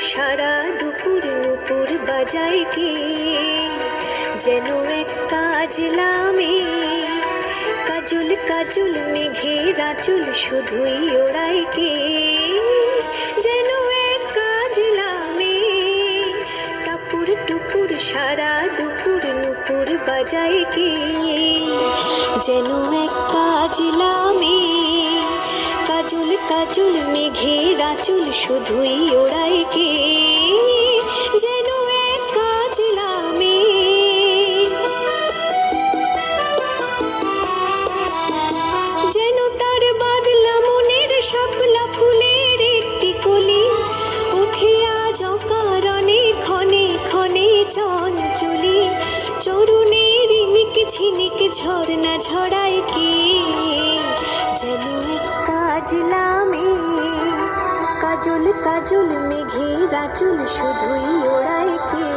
সারা দুপুর নুপুর বাজায় কে? যেন এক কাজলামে কাজল কাজল মেঘের আঁচল শুধুই ওড়ায় কে? যেন এক কাজলামে টাপুর টুপুর সারা দুপুর নুপুর বাজায় কে? যেন এক কাজলামে কাজল কাজল মেঘের আঁচল শুধুই ওড়ায় কে? যেন এক কাজলামে যেন তার বাদলা মনের শাপলা ফুলের একটি কলি উঠে আজ অকারণে ক্ষণে ক্ষণে চঞ্চলি। চরুণের রিমিক ঝিনিক ঝর্ণা ঝড়ায় কাজলামে কাজল কাজল মেঘের আঁচল শুধুই ওড়ায় কে।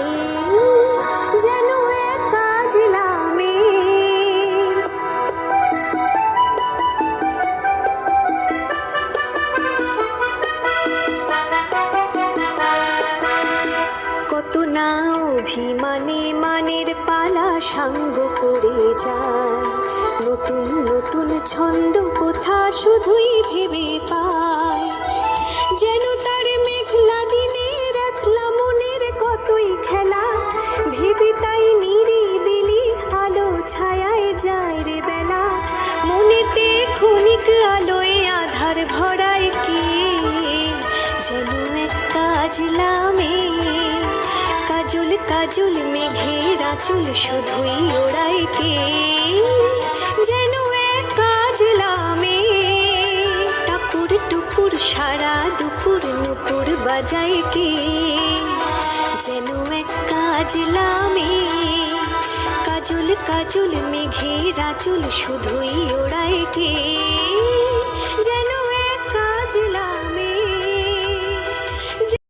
যেন কাজলামে কত না অভিমানে মানের পালা সাঙ্গ নতুন ছন্দ কোথা শুধুই ভেবে পায় যেন তার মেঘলা দিনে রাখলা মনের কতই খেলা। ভেবে তাই নিরিবিলি আলো ছায়ায় যায় রে বেলা। মনেতে ক্ষণিক আলোয় আধার ভরায় কে? যেন এক কাজলামে কাজল কাজল মেঘের আঁচল শুধুই ওড়ায় কে? যেন দুপুর নুপুর বাজায় কে? যেন এক মেয়ে কাজল কাজল মেঘে রাজল শুধুই ওড়ায় কে?